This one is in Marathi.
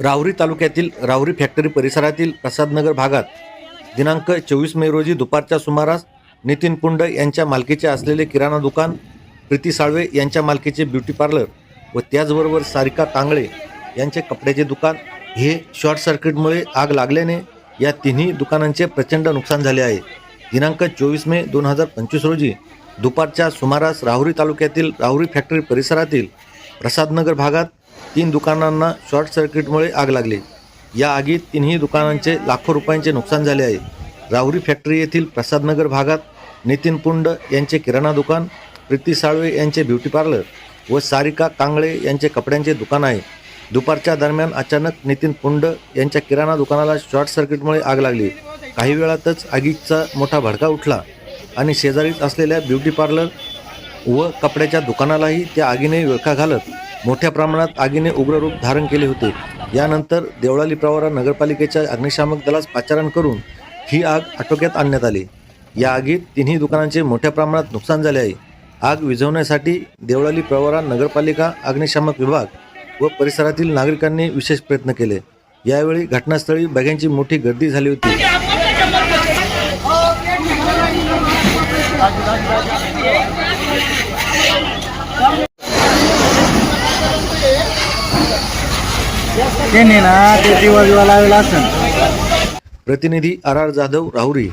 राहुरी तालुक्यातील राहुरी फॅक्टरी परिसरातील प्रसादनगर भागात दिनांक चोवीस मे रोजी दुपारच्या सुमारास नितीन पुंड यांच्या मालकीचे असलेले किराणा दुकान प्रीती साळवे यांच्या मालकीचे ब्युटी पार्लर व त्याचबरोबर सारिका कांगळे यांचे कपड्याचे दुकान हे शॉर्ट सर्किटमुळे आग लागल्याने या तिन्ही दुकानांचे प्रचंड नुकसान झाले आहे. दिनांक चोवीस मे दोन हजार पंचवीस रोजी दुपारच्या सुमारास राहुरी तालुक्यातील राहुरी फॅक्टरी परिसरातील प्रसादनगर भागात तीन दुकानांना शॉर्ट सर्किटमुळे आग लागली. या आगीत तिन्ही दुकानांचे लाखो रुपयांचे नुकसान झाले आहे. राहुरी फॅक्टरी येथील प्रसादनगर भागात नितीन पुंड यांचे किराणा दुकान प्रीती साळवे यांचे ब्युटी पार्लर व सारिका कांगळे यांचे कपड्यांचे दुकान आहे. दुपारच्या दरम्यान अचानक नितीन पुंड यांच्या किराणा दुकानाला शॉर्ट सर्किटमुळे आग लागली. काही वेळातच आगीचा मोठा भडका उठला आणि शेजारीच असलेल्या ब्युटी पार्लर व कपड्याच्या दुकानालाही त्या आगीने विळखा घालत मोठ्या प्रमाणात आगीने उग्र रूप धारण केले होते. यानंतर देवळाली प्रवारा नगरपालिकेच्या अग्निशामक दलास पाचारण करून ही आग आटोक्यात आणण्यात आली. या आगीत तिन्ही दुकानांचे मोठ्या प्रमाणात नुकसान झाले आहे. आग विझवण्यासाठी देवळाली प्रवारा नगरपालिका अग्निशामक विभाग व परिसरातील नागरिकांनी विशेष प्रयत्न केले. यावेळी घटनास्थळी बघ्यांची मोठी गर्दी झाली होती. त्यांनी ना ते दिवा बिवा लावेला असेल प्रतिनिधी आर आर जाधव राहुरी.